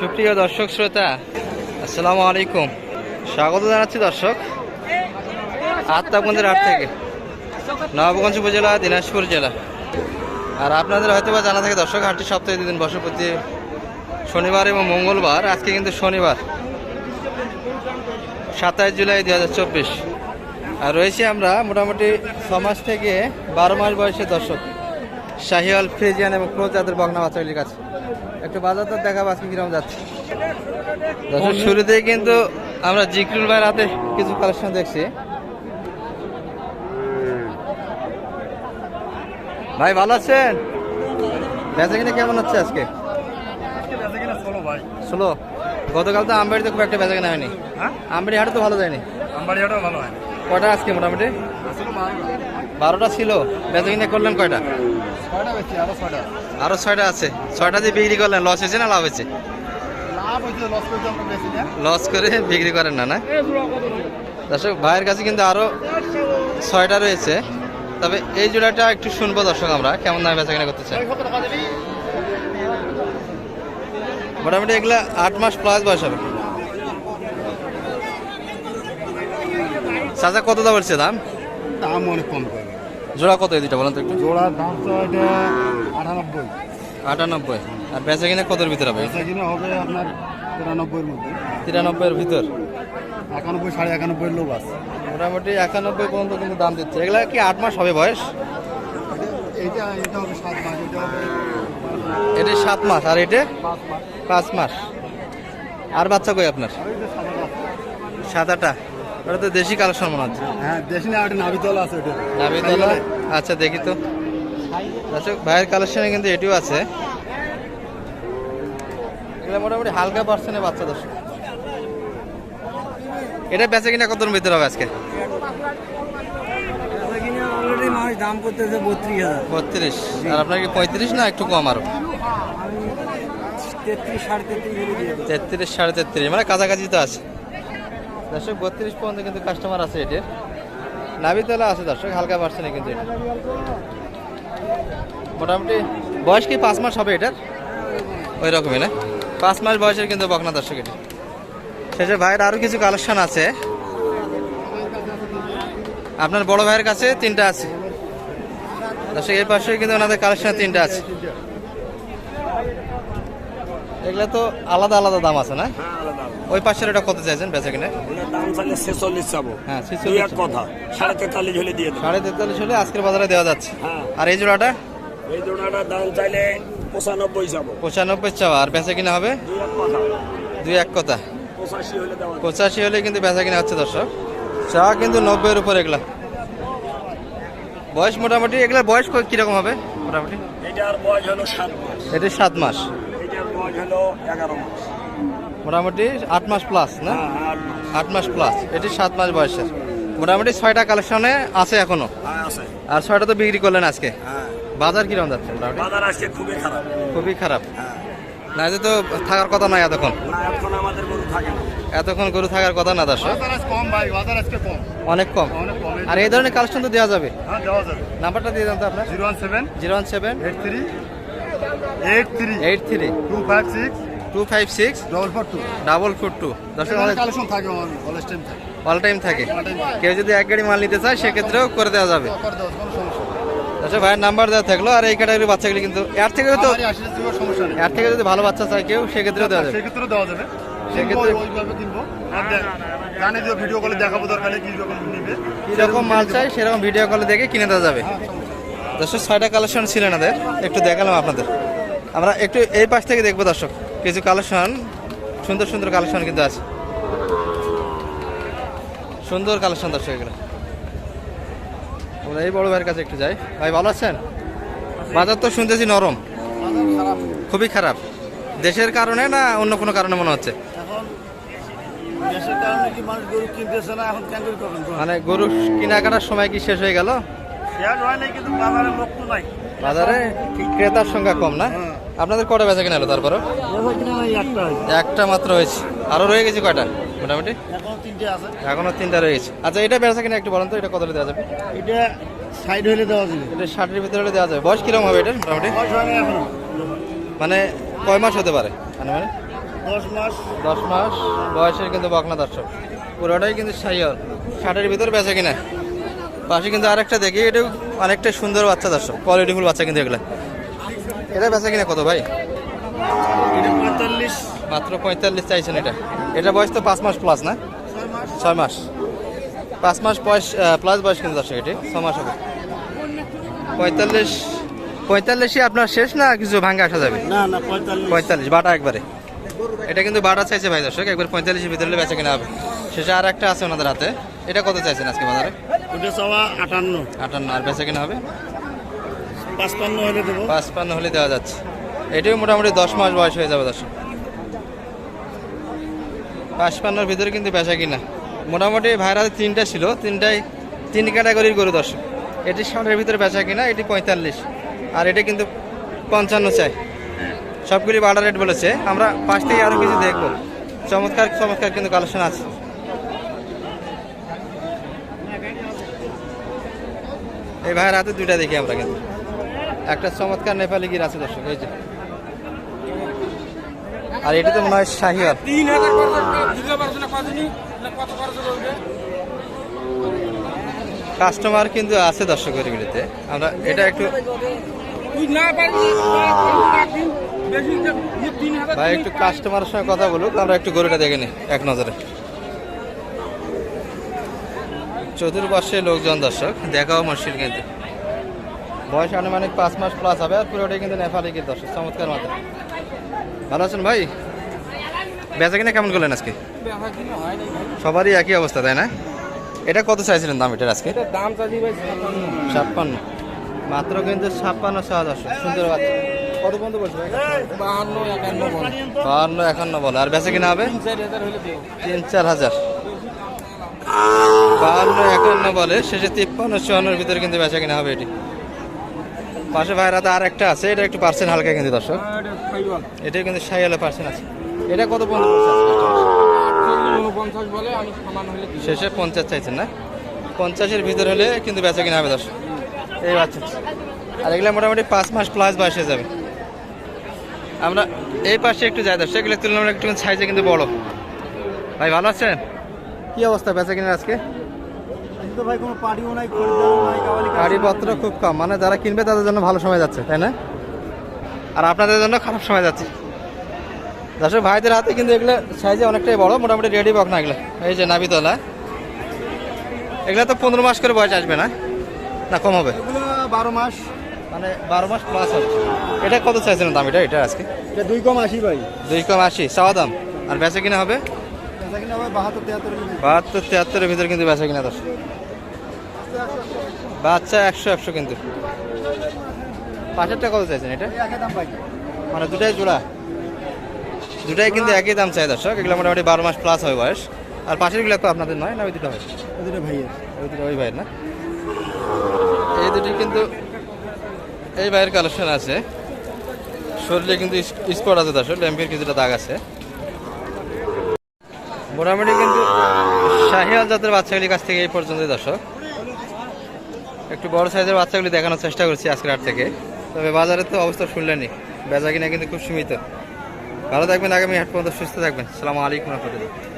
সুপ্রিয় দর্শক শ্রোতা, আসসালামু আলাইকুম। স্বাগত জানাচ্ছি দর্শক আত্মাবন্দের হাট থেকে, নবাবগঞ্জ উপজেলা, দিনাজপুর জেলা। আর আপনাদের হয়তো বা জানা থাকে দর্শক, হাটটি সপ্তাহে দুদিন বসে প্রতি শনিবার এবং মঙ্গলবার, আজকে কিন্তু শনিবার, সাতাশ জুলাই দু হাজার চব্বিশ। আর রয়েছি আমরা মোটামুটি ছ মাস থেকে বারো মাস বয়সের দর্শক, শাহিওয়াল ফ্রিজিয়ান এবং ক্রোজ বগনা বাচ্চাগুলির কাছে। একটু বাজার দর দেখাবো আজকে কীরকম যাচ্ছে। দর্শক শুরুতেই কিন্তু আমরা জিকরুল ভাইয়ের হাতে কিছু কালেকশন দেখছি। ভাই ভালো আছেন? বেচা কিনে কেমন হচ্ছে আজকে? ষোলো। গতকাল তো আমবাড়িতে খুব একটা বেচা কিনা হয়নি। আমবাড়ি হাটে তো ভালো যায়নি। ভালো হয় কয়টা আজকে মোটামুটি? বারোটা ছিল বেচা কিনে করলেন কয়টা? আরও ছয়টা। আছে। ছয়টা দিয়ে বিক্রি করলেন লস হয়েছে না লাভ হয়েছে? লস করে বিক্রি করেন না না? দর্শক ভাইয়ের কাছে কিন্তু আরও ছয়টা রয়েছে। তবে এই জোড়াটা একটু শুনব দর্শক আমরা কেমন দামে বেচা কিনা করতে চাই মোটামুটি এগুলা আট মাস প্লাস বয়স হবে। চাচা কত দাম দাম? দাম অনেক কম করে জোড়া কত এই দুটা বলেন তো একটু? জোড়ার দাম তো এটা আটানব্বই। আটানব্বই। আর বেচা কিনা কতর ভিতরে হবে বেচা কিনে হবে আপনার তিরানব্বইয়ের মধ্যে। তিরানব্বইয়ের ভিতর? একানব্বই সাড়ে একানব্বই লোক আছে। মোটামুটি একানব্বই পর্যন্ত কিন্তু দাম দিচ্ছে। এগুলা কি আট মাস হবে বয়স? এইটা এটা হবে সাত মাস এটা হবে এটা সাত মাস। আর এটা? পাঁচ মাস। আর বাচ্চা কই আপনার? সাত মাস। ওটা তো দেশি কালেকশন মনে হচ্ছে হ্যাঁ দেশি না ওটা নাবিতলা আছে ওটা। নাবিতলা আচ্ছা দেখি তো। দর্শক ভাইয়ের কালেকশনে কিন্তু এটিও আছে। এগুলো মোটামুটি হালকা পার্সেন্টের বাচ্চা দর্শক। এটা বেচে কিনা কত ভিতরে হবে আজকে? দাম করতেছে বত্রিশ হাজার। বত্রিশ। আর আপনার কি পঁয়ত্রিশ না একটু কম আরও? তেত্রিশ সাড়ে তেত্রিশ মানে কাছাকাছি তো আছে। দর্শক, বত্রিশ পর্যন্ত কিন্তু কাস্টমার আছে এটির। নাবিতলা আছে দর্শক, হালকা পার্সেন্টে কিন্তু। এটা মোটামুটি বয়স কি পাঁচ মাস হবে এটার? ওই রকমই না? পাঁচ মাস বয়সের কিন্তু বকনা দর্শক এটি। শেষে ভাইয়ের আরও কিছু কালেকশন আছে। আপনার বড় ভাইয়ের কাছে তিনটা আছে। দর্শক, এর পাশে কিন্তু ওনাদের কালেকশন তিনটা আছে। এগুলো তো আলাদা আলাদা দাম আছে না? ওই পাশের এটা কত চাইছেন বেচা কিনে? দাম চাইলে ছেচল্লিশ চাবো। হ্যাঁ ছিচল্লিশ কথা সাড়ে তেতাল্লিশ হলে দিয়ে সাড়ে তেতাল্লিশ হলে আজকের বাজারে দেওয়া যাচ্ছে। হ্যাঁ। আর এই জোড়াটা? এই জোড়াটার দাম চাইলে পঁচানব্বই চাবো। পঁচানব্বই চাওয়া আর বেচা কিনা হবে? দুই এক কথা। পঁচাশি হলে কিন্তু বেচা কিনা হচ্ছে দর্শক। চা কিন্তু নব্বইয়ের উপর এগুলা। বয়স মোটামুটি এগুলা বয়স ক- কীরকম হবে? মোটামুটি? এটার বয়স হলো সাত মাস। এটি সাত মাস। হলো এগারো মাস। মোটামুটি আট মাস প্লাস না? হ্যাঁ আট মাস। প্লাস এটি সাত মাস বয়সের। মোটামুটি ছয়টা কালেকশনে আছে এখনও? হ্যাঁ আর ছয়টা তো বিক্রি করলেন আজকে? হ্যাঁ। বাজার কীরকম যাচ্ছে মোটামুটি? বাজার আজকে খুবই খারাপ। খুবই খারাপ। হ্যাঁ। না এতে তো থাকার কথা নয় এতক্ষণ? না এখন আমাদের গরু থাকে না। এতক্ষণ গরু থাকার কথা না দর্শক বাজার আজ কম ভাই বাজার আজকে কম। অনেক কম? আর এই ধরনের কালেকশন তো দেওয়া যাবে? হ্যাঁ দেওয়া যাবে। নাম্বারটা দিয়ে দেন তো আপনার। Zero one seven zero one seven eight three eight three eight three two five six two five six double four two double four two দর্শক কালেকশন থাকে টাইম থাকে। All time. কেউ যদি এক গাড়ি মাল নিতে চায় সেক্ষেত্রেও করে দেওয়া যাবে। আচ্ছা ভাইয়ের নাম্বার দেওয়া থাকল আর এই ক্যাটাগরির বাচ্চাগুলি কিন্তু এর থেকে তো এর থেকে যদি ভালো বাচ্চা চায় কেউ সেক্ষেত্রেও দেওয়া যাবে। সেক্ষেত্রে দেওয়া যাবে। সেক্ষেত্রে- জানি যে ভিডিও কলে দেখাবো দরকার কি রকম নিবে। কীরকম মাল চাই সেরকম ভিডিও কলে দেখে কিনে দেওয়া যাবে। হ্যাঁ। দর্শক ছয়টা কালেকশন ছিল আমাদের একটু দেখালাম আপনাদের। আমরা একটু এই পাশ থেকে দেখব দর্শক। কিছু কালেকশন সুন্দর সুন্দর কালেকশন কিন্তু আছে। সুন্দর কালেকশন দর্শক এগুলো। আমরা এই বড় ভাইয়ের কাছে একটু যাই। ভাই ভালো আছেন? বাজার তো শুনতেছি নরম। খুবই খারাপ। দেশের কারণে না অন্য কোনো কারণে মনে হচ্ছে? মানে গরু কেনাকাটার সময় কি শেষ হয়ে গেল? বাজারে ক্রেতার সংখ্যা কম না? হ্যাঁ। আপনাদের কটা বেচা কিনা হলো তারপরে? একটা একটা মাত্র হয়েছে। আরও রয়ে গেছে কয়টা? মোটামুটি? এখনও তিনটে রয়ে গেছে। আচ্ছা এটা বেচা কিনা একটু বলেন তো এটা কত দেওয়া যাবে? এটা সাইড হলে দেওয়া যাবে। এটা ষাটের ভিতরে হলে দেওয়া যাবে। বয়স কীরকম হবে এটা মোটামুটি? মানে কয় মাস হতে পারে? মানে মানে? দশ মাস। দশ মাস। বয়সের কিন্তু বকনা দর্শক। পুরোটাই কিন্তু সাইয়াল ষাটের ভিতরে বেচা কিনা। পাশে কিন্তু আরেকটা দেখি এটা অনেকটা সুন্দর বাচ্চা দর্শক। কোয়ালিটিফুল বাচ্চা কিন্তু এগুলা। এটা বেচা কিনা কত ভাই? পঁয়তাল্লিশ। মাত্র পঁয়তাল্লিশ চাইছেন এটা। এটা বয়স তো পাঁচ মাস প্লাস না? ছয় মাস। পাঁচ মাস বয়স প্লাস বয়স কিন্তু দর্শক এটি। ছ মাস হবে। পঁয়তাল্লিশ পঁয়তাল্লিশই আপনার শেষ না কিছু ভাঙ্গে আসা যাবে? না না পঁয়তাল্লিশ। পঁয়তাল্লিশ বাটা একবারে। এটা কিন্তু বাটা চাইছে ভাই দর্শক একবার পঁয়তাল্লিশের ভিতরে বেচা কিনা হবে। শেষে আর একটা আছে ওনাদের হাতে। এটা কত চাইছেন আজকে বাজারে? ওটা চাওয়া আটান্ন। আটান্ন আর বেচা কিনা হবে? পাঁচপান্ন হলে দেবো। পাঁচপান্ন হলে দেওয়া যাচ্ছে। এটিও মোটামুটি দশ মাস বয়স হয়ে যাবে দর্শক। পাঁচপান্নর ভিতরে কিন্তু বেচা কিনা। মোটামুটি ভাইয়ের হাতে তিনটা ছিল, তিনটাই তিন ক্যাটাগরির গরু দর্শক। এটি ষাটের ভিতরে বেচা কিনা, এটি পঁয়তাল্লিশ। আর এটা কিন্তু পঞ্চান্ন চাই। সবগুলি বাটা রেট বলেছে। আমরা পাশ থেকে আরও কিছু দেখব। চমৎকার চমৎকার কিন্তু কালেকশন আছে। এই ভাইয়ের হাতে দুইটা দেখি আমরা কিন্তু। একটা চমৎকার নেপালি গির আছে দর্শক এই যে। আর এটা তো মনে হয় শাহিয়ার তিন হাজার কাস্টমার কিন্তু আছে দর্শক গরিবিলিতে আমরা এটা একটু তুই না পারবি দিন বেশি যে তিন হাজার ভাই একটু কাস্টমারের সঙ্গে কথা বলুক আমরা একটু গরুটা দেখে নিই এক নজরে। চতুর্পাশে লোকজন দর্শক দেখাও মুশকিল কিন্তু। বয়স আনুমানিক পাঁচ মাস প্লাস হবে আর পুরোটাই কিন্তু নেপালি গির দর্শক চমৎকার মাত্রা। ভালো আছেন ভাই? বেচা কিনা কেমন করলেন আজকে? সবারই একই অবস্থা তাই না? এটা কত চাইছিলেন দাম এটার আজকে? দাম ভাই ছাপ্পান্ন। মাত্র কিন্তু ছাপ্পান্ন ছয় দর্শক সুন্দর বাচ্চা কত পর্যন্ত বলছে বাহান্ন একান্ন বল। আর বেচা কিনা হবে? তিন চার হাজার তিন চার হাজার। বাহান্ন একান্ন বলে শেষে তিপ্পান্ন চুয়ান্নর ভিতরে কিন্তু বেচা কিনা হবে এটি। পাশে ভাইয়ের হাতে আর একটা আছে এটা একটু পার্সেন্ট হালকা কিন্তু দর্শক। এটা কিন্তু সাইয়ালে পার্সেন্ট আছে। এটা কত? উনপঞ্চাশ বলে শেষে পঞ্চাশ চাইছেন না? পঞ্চাশের ভিতরে হলে কিন্তু বেচা কিনা হবে দর্শক। এই বাচ্চা। আর এগুলো মোটামুটি পাঁচ মাস প্লাস বয়স হয়ে যাবে। আমরা এই পাশে একটু যাই দর্শক এগুলো তুলনামূলক একটু সাইজে কিন্তু বড়। ভাই ভালো আছেন? কি অবস্থা বেচা কিনা আজকে? তো ভাই কোনো পার্টিও নাই গাড়িপত্র খুব কম। মানে যারা কিনবে তাদের জন্য ভালো সময় যাচ্ছে তাই না? আর আপনাদের জন্য খারাপ সময় যাচ্ছে। দর্শক ভাইদের হাতে কিন্তু এগুলো সাইজে অনেকটাই বড় মোটামুটি রেডি বক না এগুলো। এই যে নাবিতলা এগুলো তো পনেরো মাস করে বয়স আসবে না? না কম হবে? বারো মাস। মানে বারো মাস প্লাস হবে। এটা কত চাইছেন দাম এটা? এটা আজকে? এটা দুই কম আশি ভাই। দুই কম আশি। চাওয়া দাম? আর বেচা কিনা হবে? বাহাত্তর তিয়াত্তরের ভিতরে কিন্তু বেচা কিনা দর্শক। বাচ্চা একশো একশো কিন্তু। পাঁচেরটা কত চাইছেন এটা? দাম মানে দুটাই জোড়া। দুটাই কিন্তু একই দাম চাই দর্শক এগুলো মোটামুটি বারো মাস প্লাস হয় বয়স। আর পাশেরগুলো তো আপনাদের নয় না ওই দুটো হয়? দুটো ভাইয়ের। ওই দুটো ওই ভাইয়ের না? এই দুটি কিন্তু এই ভাইয়ের কালেকশন আছে। শরীরে কিন্তু স্পট আছে দর্শক ল্যাম্পের কিছুটা দাগ আছে। মোটামুটি কিন্তু শাহিয়াল জাতের বাচ্চাগুলির কাছ থেকে এই পর্যন্ত দর্শক। একটু বড় সাইজের বাচ্চাগুলি দেখানোর চেষ্টা করছি আজকের হাট থেকে। তবে বাজারে তো অবস্থা শুনলেনি বেচা কিনা কিন্তু খুব সীমিত। ভালো থাকবেন, আগামী হাট পর্যন্ত সুস্থ থাকবেন। সালামু আলাইকুম রহমতুল্লাহ।